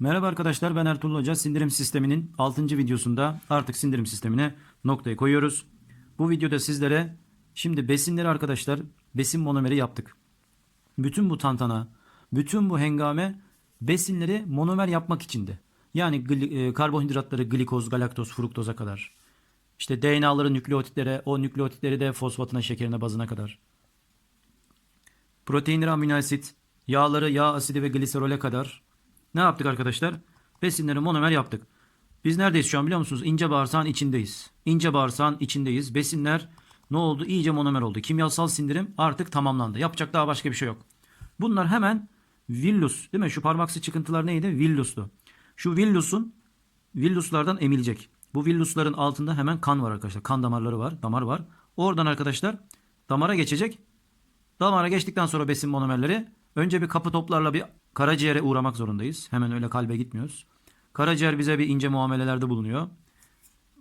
Merhaba arkadaşlar ben Ertuğrul Hoca. Sindirim sisteminin 6. videosunda artık sindirim sistemine noktayı koyuyoruz. Bu videoda sizlere şimdi besinleri arkadaşlar besin monomeri yaptık. Bütün bu tantana, bütün bu hengame besinleri monomer yapmak içindi. Yani e, karbonhidratları glikoz, galaktoz, fruktoza kadar. İşte DNA'ları nükleotitlere, o nükleotitleri de fosfatına, şekerine, bazına kadar. Proteinleri amino asit, yağları yağ asidi ve gliserole kadar ne yaptık arkadaşlar? Besinleri monomer yaptık. Biz neredeyiz şu an biliyor musunuz? İnce bağırsağın içindeyiz. İnce bağırsağın içindeyiz. Besinler ne oldu? İyice monomer oldu. Kimyasal sindirim artık tamamlandı. Yapacak daha başka bir şey yok. Bunlar hemen villus değil mi? Şu parmaksı çıkıntılar neydi? Villustu. Şu villusun villuslardan emilecek. Bu villusların altında hemen kan var arkadaşlar. Kan damarları var. Damar var. Oradan arkadaşlar damara geçecek. Damara geçtikten sonra besin monomerleri önce bir kapı toplarla bir karaciğere uğramak zorundayız. Hemen öyle kalbe gitmiyoruz. Karaciğer bize bir ince muamelelerde bulunuyor.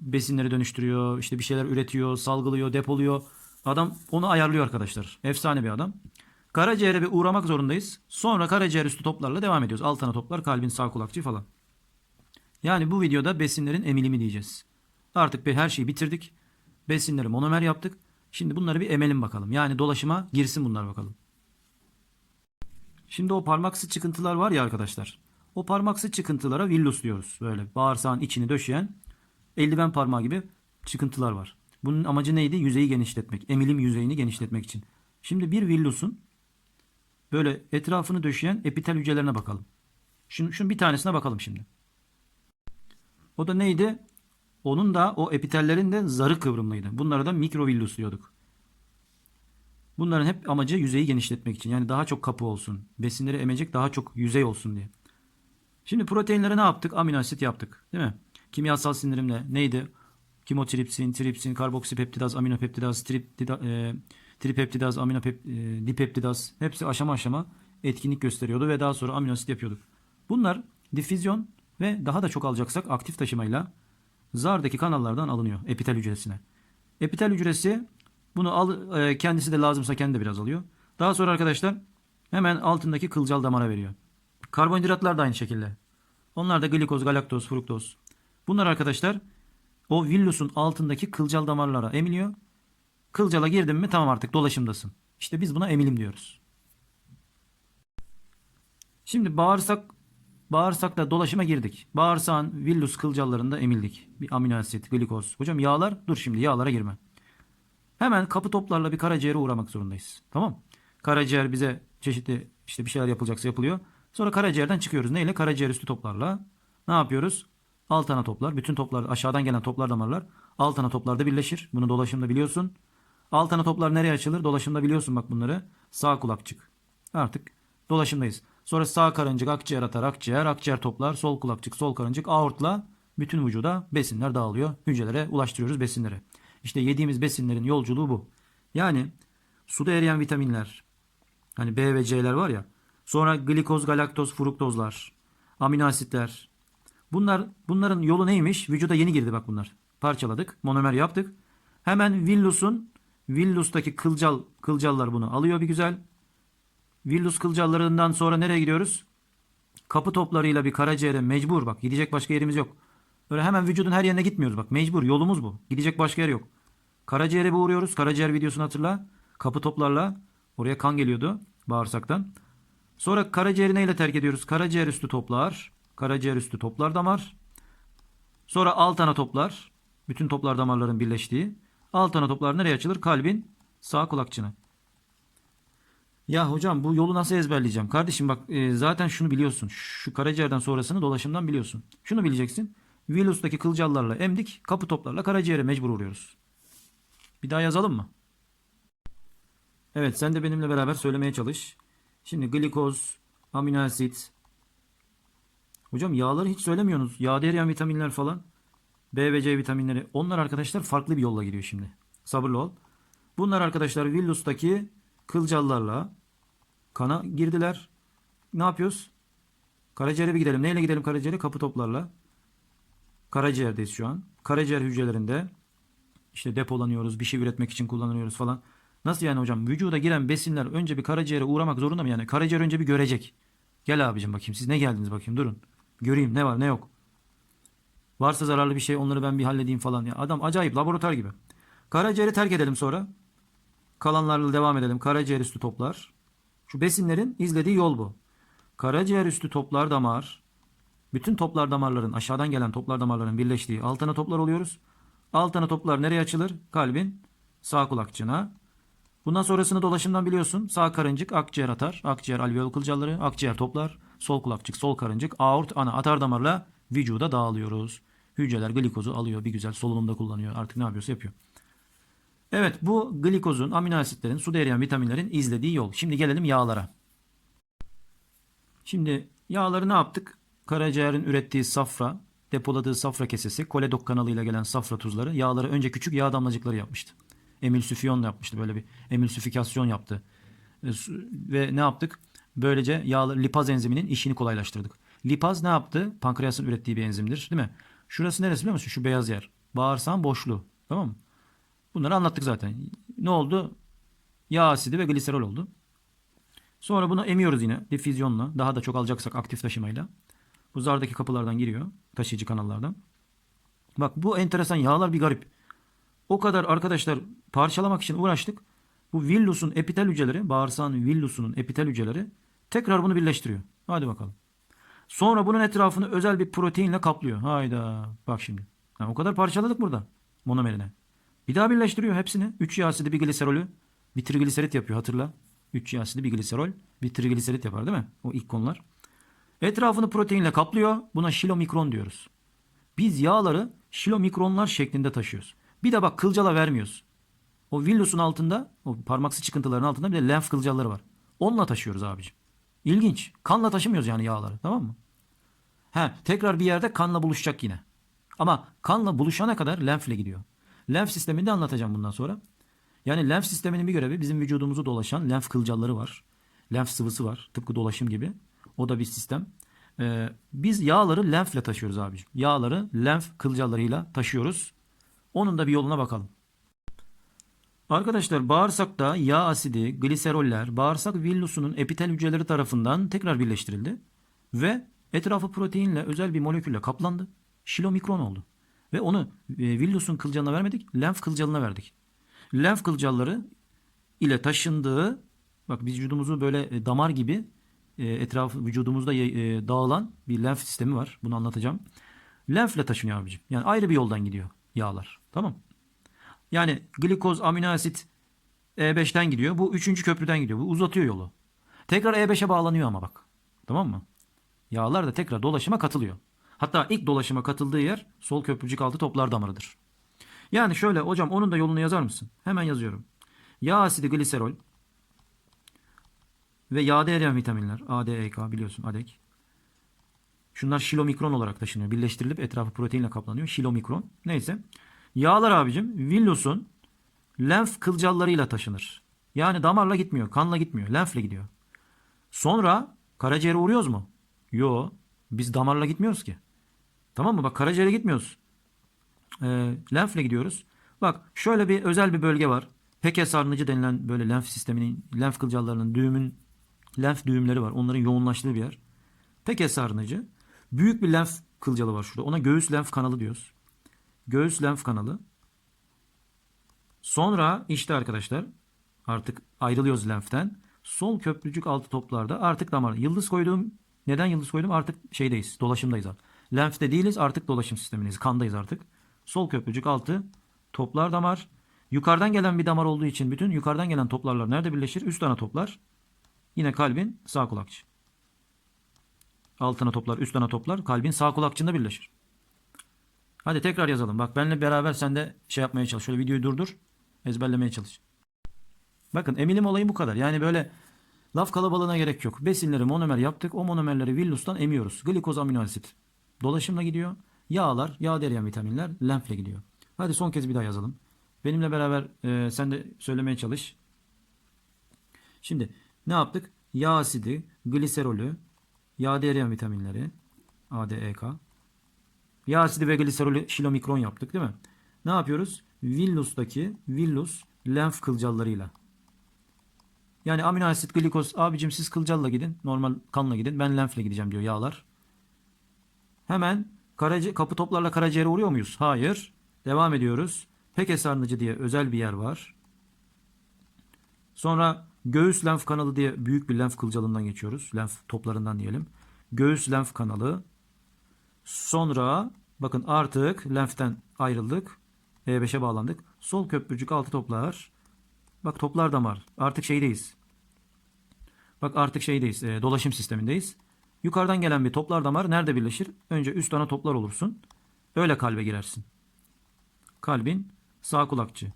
Besinleri dönüştürüyor, işte bir şeyler üretiyor, salgılıyor, depoluyor. Adam onu ayarlıyor arkadaşlar. Efsane bir adam. Karaciğere bir uğramak zorundayız. Sonra karaciğer üstü toplarla devam ediyoruz. Altına toplar, kalbin sağ kulakçı falan. Yani bu videoda besinlerin emilimi diyeceğiz. Artık bir her şeyi bitirdik. Besinleri monomer yaptık. Şimdi bunları bir emelim bakalım. Yani dolaşıma girsin bunlar bakalım. Şimdi o parmaksı çıkıntılar var ya arkadaşlar. O parmaksı çıkıntılara villus diyoruz. Böyle bağırsağın içini döşeyen eldiven parmağı gibi çıkıntılar var. Bunun amacı neydi? Yüzeyi genişletmek. Emilim yüzeyini genişletmek için. Şimdi bir villusun böyle etrafını döşeyen epitel hücrelerine bakalım. Şunun, şunun bir tanesine bakalım şimdi. O da neydi? Onun da o epitellerin de zarı kıvrımlıydı. Bunlara da mikrovillus diyorduk. Bunların hep amacı yüzeyi genişletmek için. Yani daha çok kapı olsun. Besinleri emecek daha çok yüzey olsun diye. Şimdi proteinlere ne yaptık? Amino asit yaptık. Değil mi? Kimyasal sindirimle neydi? Kimotripsin, tripsin, karboksipeptidaz, aminopeptidaz, triptida, e, tripeptidaz, aminopep, e, dipeptidaz hepsi aşama aşama etkinlik gösteriyordu ve daha sonra amino asit yapıyorduk. Bunlar difüzyon ve daha da çok alacaksak aktif taşımayla zardaki kanallardan alınıyor epitel hücresine. Epitel hücresi bunu al, e, kendisi de lazımsa kendi de biraz alıyor. Daha sonra arkadaşlar hemen altındaki kılcal damara veriyor. Karbonhidratlar da aynı şekilde. Onlar da glikoz, galaktoz, fruktoz. Bunlar arkadaşlar o villusun altındaki kılcal damarlara emiliyor. Kılcala girdin mi tamam artık dolaşımdasın. İşte biz buna emilim diyoruz. Şimdi bağırsak bağırsakta dolaşıma girdik. Bağırsağın villus kılcallarında emildik. Bir amino asit, glikoz. Hocam yağlar dur şimdi yağlara girme. Hemen kapı toplarla bir karaciğere uğramak zorundayız. Tamam? Karaciğer bize çeşitli işte bir şeyler yapılacaksa yapılıyor. Sonra karaciğerden çıkıyoruz. Neyle? Karaciğer üstü toplarla. Ne yapıyoruz? Alt ana toplar. Bütün toplar aşağıdan gelen toplar damarlar alt ana toplarda birleşir. Bunu dolaşımda biliyorsun. Alt ana toplar nereye açılır? Dolaşımda biliyorsun bak bunları. Sağ kulakçık. Artık dolaşımdayız. Sonra sağ karıncık akciğer atar akciğer. Akciğer toplar. Sol kulakçık sol karıncık aortla bütün vücuda besinler dağılıyor. Hücrelere ulaştırıyoruz besinleri. İşte yediğimiz besinlerin yolculuğu bu. Yani suda eriyen vitaminler, hani B ve C'ler var ya. Sonra glikoz, galaktoz, fruktozlar, amino asitler. Bunlar bunların yolu neymiş? Vücuda yeni girdi bak bunlar. Parçaladık, monomer yaptık. Hemen villusun villustaki kılcal kılcallar bunu alıyor bir güzel. Villus kılcallarından sonra nereye gidiyoruz? Kapı toplarıyla bir karaciğere mecbur bak. Gidecek başka yerimiz yok. Böyle hemen vücudun her yerine gitmiyoruz bak. Mecbur yolumuz bu. Gidecek başka yer yok. Karaciğere bir uğruyoruz. Karaciğer videosunu hatırla. Kapı toplarla oraya kan geliyordu bağırsaktan. Sonra karaciğeri neyle terk ediyoruz? Karaciğer üstü toplar. Karaciğer üstü toplar damar. Sonra alt ana toplar. Bütün toplar damarların birleştiği. Alt ana toplar nereye açılır? Kalbin sağ kulakçığına. Ya hocam bu yolu nasıl ezberleyeceğim? Kardeşim bak e, zaten şunu biliyorsun. Şu karaciğerden sonrasını dolaşımdan biliyorsun. Şunu bileceksin. Vilustaki kılcallarla emdik, kapı toplarla karaciğere mecbur uğruyoruz. Bir daha yazalım mı? Evet sen de benimle beraber söylemeye çalış. Şimdi glikoz, amino asit. Hocam yağları hiç söylemiyorsunuz. Yağda eriyen vitaminler falan. B ve C vitaminleri. Onlar arkadaşlar farklı bir yolla gidiyor şimdi. Sabırlı ol. Bunlar arkadaşlar villustaki kılcallarla kana girdiler. Ne yapıyoruz? Karaciğere bir gidelim. Neyle gidelim karaciğere? Kapı toplarla. Karaciğerdeyiz şu an. Karaciğer hücrelerinde işte depolanıyoruz, bir şey üretmek için kullanıyoruz falan. Nasıl yani hocam? Vücuda giren besinler önce bir karaciğere uğramak zorunda mı yani? Karaciğer önce bir görecek. Gel abicim bakayım siz ne geldiniz bakayım durun. Göreyim ne var ne yok. Varsa zararlı bir şey onları ben bir halledeyim falan. Ya adam acayip laboratuvar gibi. Karaciğeri terk edelim sonra. Kalanlarla devam edelim. Karaciğer üstü toplar. Şu besinlerin izlediği yol bu. Karaciğer üstü toplar damar. Bütün toplar damarların aşağıdan gelen toplar damarların birleştiği altına toplar oluyoruz. Altına toplar nereye açılır? Kalbin sağ kulakçığına. Bundan sonrasını dolaşımdan biliyorsun. Sağ karıncık akciğer atar. Akciğer alveol kılcalları, akciğer toplar. Sol kulakçık, sol karıncık, aort, ana atar damarla vücuda dağılıyoruz. Hücreler glikozu alıyor bir güzel solunumda kullanıyor. Artık ne yapıyorsa yapıyor. Evet bu glikozun, amino asitlerin, suda eriyen vitaminlerin izlediği yol. Şimdi gelelim yağlara. Şimdi yağları ne yaptık? Karaciğerin ürettiği safra, depoladığı safra kesesi, koledok kanalıyla gelen safra tuzları yağları önce küçük yağ damlacıkları yapmıştı. Emülsifiyon yapmıştı böyle bir emülsifikasyon yaptı. E, Ve ne yaptık? Böylece yağlı lipaz enziminin işini kolaylaştırdık. Lipaz ne yaptı? Pankreasın ürettiği bir enzimdir, değil mi? Şurası neresi biliyor musun? Şu beyaz yer. Bağırsağın boşluğu. Tamam mı? Bunları anlattık zaten. Ne oldu? Yağ asidi ve gliserol oldu. Sonra bunu emiyoruz yine difüzyonla. Daha da çok alacaksak aktif taşımayla. Bu zardaki kapılardan giriyor. Taşıyıcı kanallardan. Bak bu enteresan yağlar bir garip. O kadar arkadaşlar parçalamak için uğraştık. Bu villusun epitel hücreleri, bağırsağın villusunun epitel hücreleri tekrar bunu birleştiriyor. Hadi bakalım. Sonra bunun etrafını özel bir proteinle kaplıyor. Hayda. Bak şimdi. Ha, o kadar parçaladık burada monomerine. Bir daha birleştiriyor hepsini. 3 yağ asidi bir gliserolü bir trigliserit yapıyor hatırla. 3 yağ asidi bir gliserol bir trigliserit yapar değil mi? O ilk konular. Etrafını proteinle kaplıyor. Buna şilomikron diyoruz. Biz yağları şilomikronlar şeklinde taşıyoruz. Bir de bak kılcala vermiyoruz. O villusun altında, o parmaksı çıkıntıların altında bir de lenf kılcalları var. Onunla taşıyoruz abicim. İlginç. Kanla taşımıyoruz yani yağları tamam mı? He, tekrar bir yerde kanla buluşacak yine. Ama kanla buluşana kadar lenfle gidiyor. Lenf sistemini de anlatacağım bundan sonra. Yani lenf sisteminin bir görevi bizim vücudumuzu dolaşan lenf kılcalları var. Lenf sıvısı var. Tıpkı dolaşım gibi. O da bir sistem. Ee, biz yağları lenfle taşıyoruz abicim. Yağları lenf kılcallarıyla taşıyoruz. Onun da bir yoluna bakalım. Arkadaşlar bağırsakta yağ asidi, gliseroller, bağırsak villusunun epitel hücreleri tarafından tekrar birleştirildi ve etrafı proteinle özel bir molekülle kaplandı. Şilomikron oldu. Ve onu e, villusun kılcalına vermedik, lenf kılcalına verdik. Lenf kılcalları ile taşındığı, bak vücudumuzu böyle e, damar gibi e, etrafı vücudumuzda e, dağılan bir lenf sistemi var. Bunu anlatacağım. Lenfle taşınıyor abicim. Yani ayrı bir yoldan gidiyor yağlar. Tamam yani glikoz, amino asit E5'ten gidiyor. Bu üçüncü köprüden gidiyor. Bu uzatıyor yolu. Tekrar E5'e bağlanıyor ama bak. Tamam mı? Yağlar da tekrar dolaşıma katılıyor. Hatta ilk dolaşıma katıldığı yer sol köprücük altı toplar damarıdır. Yani şöyle hocam onun da yolunu yazar mısın? Hemen yazıyorum. Yağ asidi gliserol ve yağda eriyen vitaminler ADEK biliyorsun ADEK. Şunlar şilomikron olarak taşınıyor. Birleştirilip etrafı proteinle kaplanıyor. Şilomikron. Neyse. Yağlar abicim villusun lenf kılcallarıyla taşınır. Yani damarla gitmiyor, kanla gitmiyor, lenfle gidiyor. Sonra karaciğere uğruyoruz mu? Yo, biz damarla gitmiyoruz ki. Tamam mı? Bak karaciğere gitmiyoruz. Ee, lenfle gidiyoruz. Bak şöyle bir özel bir bölge var. Peke sarnıcı denilen böyle lenf sisteminin, lenf kılcallarının düğümün, lenf düğümleri var. Onların yoğunlaştığı bir yer. Peke sarnıcı. Büyük bir lenf kılcalı var şurada. Ona göğüs lenf kanalı diyoruz. Göğüs lenf kanalı. Sonra işte arkadaşlar artık ayrılıyoruz lenften. Sol köprücük altı toplarda artık damar. Yıldız koyduğum neden yıldız koydum? Artık şeydeyiz. Dolaşımdayız artık. Lenfte değiliz artık dolaşım sistemindeyiz. Kandayız artık. Sol köprücük altı toplar damar. Yukarıdan gelen bir damar olduğu için bütün yukarıdan gelen toplarlar nerede birleşir? Üst ana toplar. Yine kalbin sağ kulakçı. Altına toplar, üst ana toplar kalbin sağ kulakçığında birleşir. Hadi tekrar yazalım. Bak benimle beraber sen de şey yapmaya çalış. Şöyle videoyu durdur. Ezberlemeye çalış. Bakın emilim olayı bu kadar. Yani böyle laf kalabalığına gerek yok. Besinleri monomer yaptık. O monomerleri villustan emiyoruz. Glikoz amino asit. Dolaşımla gidiyor. Yağlar, yağ eriyen vitaminler lenfle gidiyor. Hadi son kez bir daha yazalım. Benimle beraber e, sen de söylemeye çalış. Şimdi ne yaptık? Yağ asidi, gliserolü, yağ eriyen vitaminleri, ADEK, Yağ asidi ve gliserolü şilomikron yaptık değil mi? Ne yapıyoruz? Villus'taki villus lenf kılcallarıyla. Yani amino asit, glikoz abicim siz kılcalla gidin. Normal kanla gidin. Ben lenfle gideceğim diyor yağlar. Hemen karaci kapı toplarla karaciğere uğruyor muyuz? Hayır. Devam ediyoruz. Peke sarnıcı diye özel bir yer var. Sonra göğüs lenf kanalı diye büyük bir lenf kılcalından geçiyoruz. Lenf toplarından diyelim. Göğüs lenf kanalı. Sonra bakın artık lenften ayrıldık. E5'e bağlandık. Sol köprücük altı toplar. Bak toplar damar. Artık şeydeyiz. Bak artık şeydeyiz. e, dolaşım sistemindeyiz. Yukarıdan gelen bir toplar damar nerede birleşir? Önce üst ana toplar olursun. Öyle kalbe girersin. Kalbin sağ kulakçı.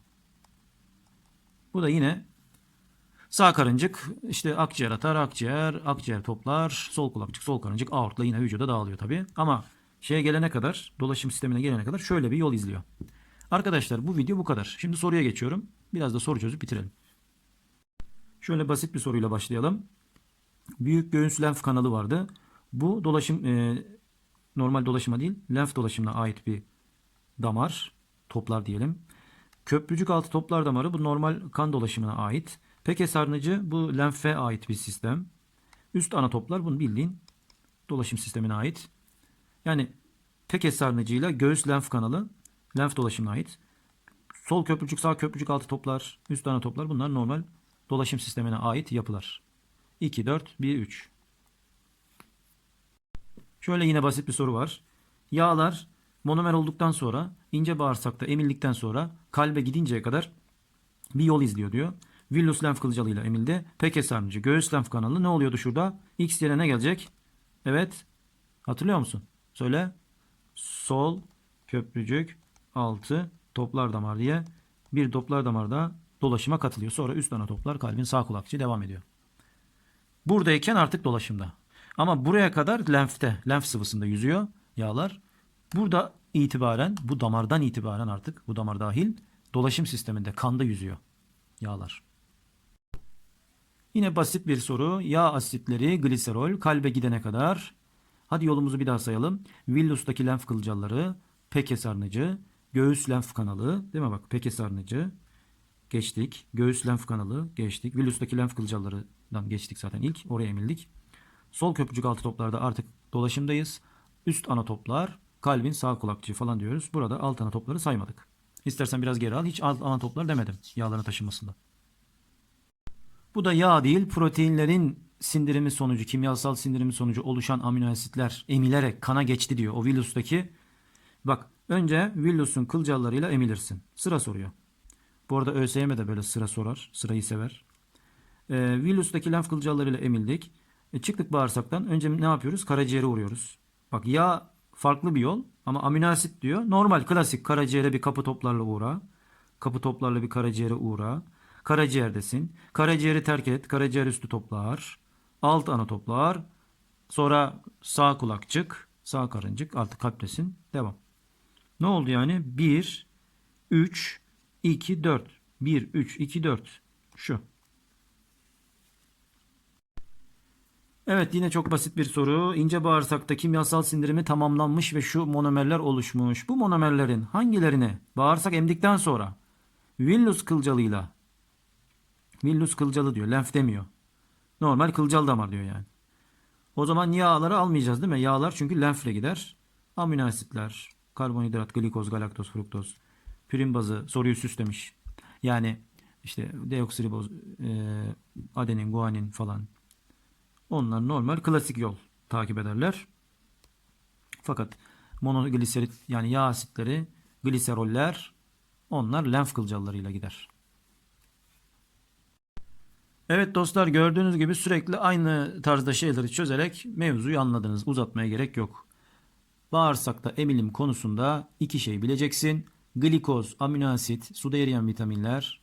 Bu da yine sağ karıncık işte akciğer atar, akciğer, akciğer toplar, sol kulakçık, sol karıncık aortla yine vücuda dağılıyor tabii. Ama şeye gelene kadar, dolaşım sistemine gelene kadar şöyle bir yol izliyor. Arkadaşlar bu video bu kadar. Şimdi soruya geçiyorum. Biraz da soru çözüp bitirelim. Şöyle basit bir soruyla başlayalım. Büyük göğüs lenf kanalı vardı. Bu dolaşım e, normal dolaşıma değil, lenf dolaşımına ait bir damar, toplar diyelim. Köprücük altı toplar damarı bu normal kan dolaşımına ait. Peke sarnıcı bu lenfe ait bir sistem. Üst ana toplar bunu bildiğin dolaşım sistemine ait. Yani peke sarnıcıyla göğüs lenf kanalı lenf dolaşımına ait. Sol köprücük, sağ köprücük altı toplar, üst ana toplar bunlar normal dolaşım sistemine ait yapılar. 2, 4, 1, 3. Şöyle yine basit bir soru var. Yağlar monomer olduktan sonra ince bağırsakta emildikten sonra kalbe gidinceye kadar bir yol izliyor diyor. Villus lenf kılcalıyla emildi. Peke sarnıcı, göğüs lenf kanalı ne oluyordu şurada? X yerine ne gelecek? Evet. Hatırlıyor musun? Söyle. Sol köprücük altı toplar damar diye bir toplar damarda dolaşıma katılıyor. Sonra üst ana toplar kalbin sağ kulakçı devam ediyor. Buradayken artık dolaşımda. Ama buraya kadar lenfte, lenf sıvısında yüzüyor yağlar. Burada itibaren, bu damardan itibaren artık, bu damar dahil dolaşım sisteminde, kanda yüzüyor yağlar. Yine basit bir soru. Yağ asitleri, gliserol kalbe gidene kadar. Hadi yolumuzu bir daha sayalım. Villus'taki lenf kılcalları, peke sarnıcı, göğüs lenf kanalı, değil mi bak? Peke sarnıcı, geçtik. Göğüs lenf kanalı geçtik. Villus'taki lenf kılcallarından geçtik zaten ilk. Oraya emildik. Sol köprücük altı toplarda artık dolaşımdayız. Üst ana toplar, kalbin sağ kulakçığı falan diyoruz. Burada alt ana topları saymadık. İstersen biraz geri al. Hiç alt ana toplar demedim yağların taşınmasında. Bu da yağ değil, proteinlerin sindirimi sonucu, kimyasal sindirimi sonucu oluşan amino asitler emilerek kana geçti diyor. O Villus'taki bak önce Villus'un kılcallarıyla emilirsin. Sıra soruyor. Bu arada ÖSYM de böyle sıra sorar. Sırayı sever. Ee, Villus'taki lenf kılcallarıyla emildik. E, çıktık bağırsaktan. Önce ne yapıyoruz? Karaciğere uğruyoruz. Bak yağ farklı bir yol ama amino asit diyor. Normal klasik karaciğere bir kapı toplarla uğra. Kapı toplarla bir karaciğere uğra. Karaciğerdesin. Karaciğeri terk et. Karaciğer üstü toplar. Alt ana toplar. Sonra sağ kulakçık. Sağ karıncık. Artık kalptesin. Devam. Ne oldu yani? 1, 3, 2, 4. 1, 3, 2, 4. Şu. Evet yine çok basit bir soru. İnce bağırsakta kimyasal sindirimi tamamlanmış ve şu monomerler oluşmuş. Bu monomerlerin hangilerini bağırsak emdikten sonra Villus kılcalıyla Villus kılcalı diyor. Lenf demiyor. Normal kılcal damar diyor yani. O zaman yağları almayacağız değil mi? Yağlar çünkü lenfle gider. Amino asitler, karbonhidrat, glikoz, galaktoz, fruktoz, pürin bazı soruyu süslemiş. Yani işte deoksiriboz, e, adenin, guanin falan. Onlar normal klasik yol takip ederler. Fakat monogliserit yani yağ asitleri, gliseroller onlar lenf kılcallarıyla gider. Evet dostlar gördüğünüz gibi sürekli aynı tarzda şeyleri çözerek mevzuyu anladınız. Uzatmaya gerek yok. Bağırsakta emilim konusunda iki şey bileceksin. Glikoz, amino asit, suda eriyen vitaminler,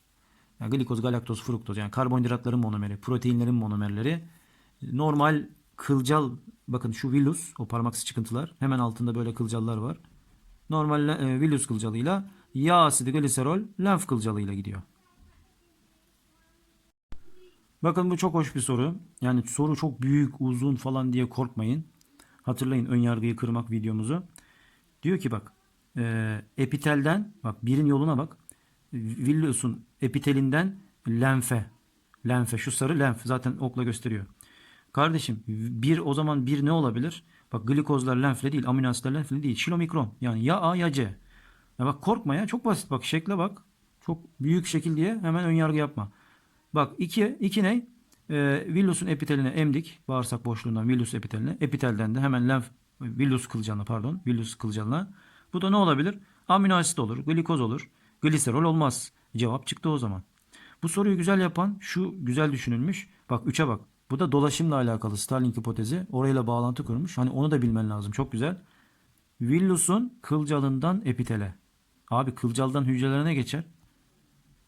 yani glikoz, galaktoz, fruktoz yani karbonhidratların monomeri, proteinlerin monomerleri normal kılcal bakın şu villus o parmaksız çıkıntılar hemen altında böyle kılcallar var. Normal e, villus kılcalıyla yağ asidi gliserol lenf kılcalıyla gidiyor. Bakın bu çok hoş bir soru. Yani soru çok büyük, uzun falan diye korkmayın. Hatırlayın ön yargıyı kırmak videomuzu. Diyor ki bak e, epitelden bak birin yoluna bak. Villus'un epitelinden lenfe. Lenfe şu sarı lenf zaten okla gösteriyor. Kardeşim bir o zaman bir ne olabilir? Bak glikozlar lenfle değil, amino asitler lenfle değil. Şilomikron. Yani ya A ya C. Ya bak korkma ya. Çok basit bak. Şekle bak. Çok büyük şekil diye hemen ön yargı yapma. Bak 2 2 ne? Ee, villusun epiteline emdik. Bağırsak boşluğundan villus epiteline. Epitelden de hemen lenf villus kılcalına pardon. Villus kılcalına. Bu da ne olabilir? Amino asit olur, glikoz olur. Gliserol olmaz. Cevap çıktı o zaman. Bu soruyu güzel yapan şu güzel düşünülmüş. Bak 3'e bak. Bu da dolaşımla alakalı Starling hipotezi. Orayla bağlantı kurmuş. Hani onu da bilmen lazım. Çok güzel. Villus'un kılcalından epitele. Abi kılcaldan hücrelere ne geçer?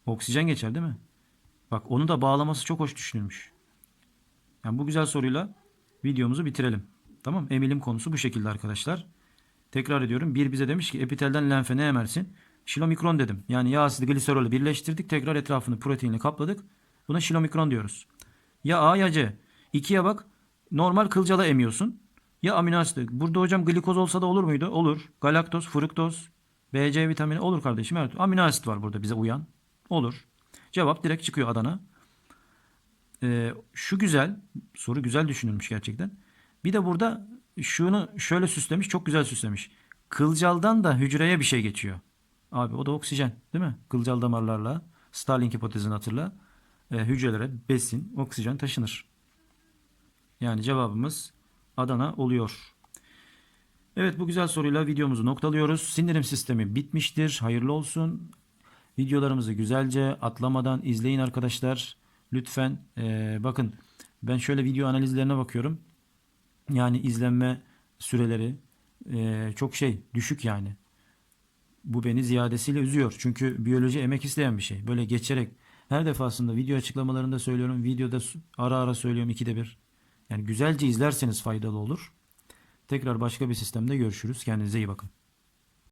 Oksijen geçer değil mi? Bak onu da bağlaması çok hoş düşünülmüş. Yani bu güzel soruyla videomuzu bitirelim. Tamam Emilim konusu bu şekilde arkadaşlar. Tekrar ediyorum. Bir bize demiş ki epitelden lenfe ne emersin? Şilomikron dedim. Yani yağ asidi gliserolü birleştirdik. Tekrar etrafını proteinle kapladık. Buna şilomikron diyoruz. Ya A ya C. İkiye bak. Normal kılcala emiyorsun. Ya amino asit. Burada hocam glikoz olsa da olur muydu? Olur. Galaktoz, fruktoz, BC vitamini olur kardeşim. Evet. Amino asit var burada bize uyan. Olur. Cevap direkt çıkıyor Adana. Ee, şu güzel. Soru güzel düşünülmüş gerçekten. Bir de burada şunu şöyle süslemiş. Çok güzel süslemiş. Kılcaldan da hücreye bir şey geçiyor. Abi o da oksijen değil mi? Kılcal damarlarla Starling hipotezini hatırla. Ee, hücrelere besin, oksijen taşınır. Yani cevabımız Adana oluyor. Evet bu güzel soruyla videomuzu noktalıyoruz. Sindirim sistemi bitmiştir. Hayırlı olsun. Videolarımızı güzelce atlamadan izleyin arkadaşlar. Lütfen eee, bakın ben şöyle video analizlerine bakıyorum. Yani izlenme süreleri eee, çok şey düşük yani. Bu beni ziyadesiyle üzüyor. Çünkü biyoloji emek isteyen bir şey. Böyle geçerek her defasında video açıklamalarında söylüyorum. Videoda ara ara söylüyorum ikide bir. Yani güzelce izlerseniz faydalı olur. Tekrar başka bir sistemde görüşürüz. Kendinize iyi bakın.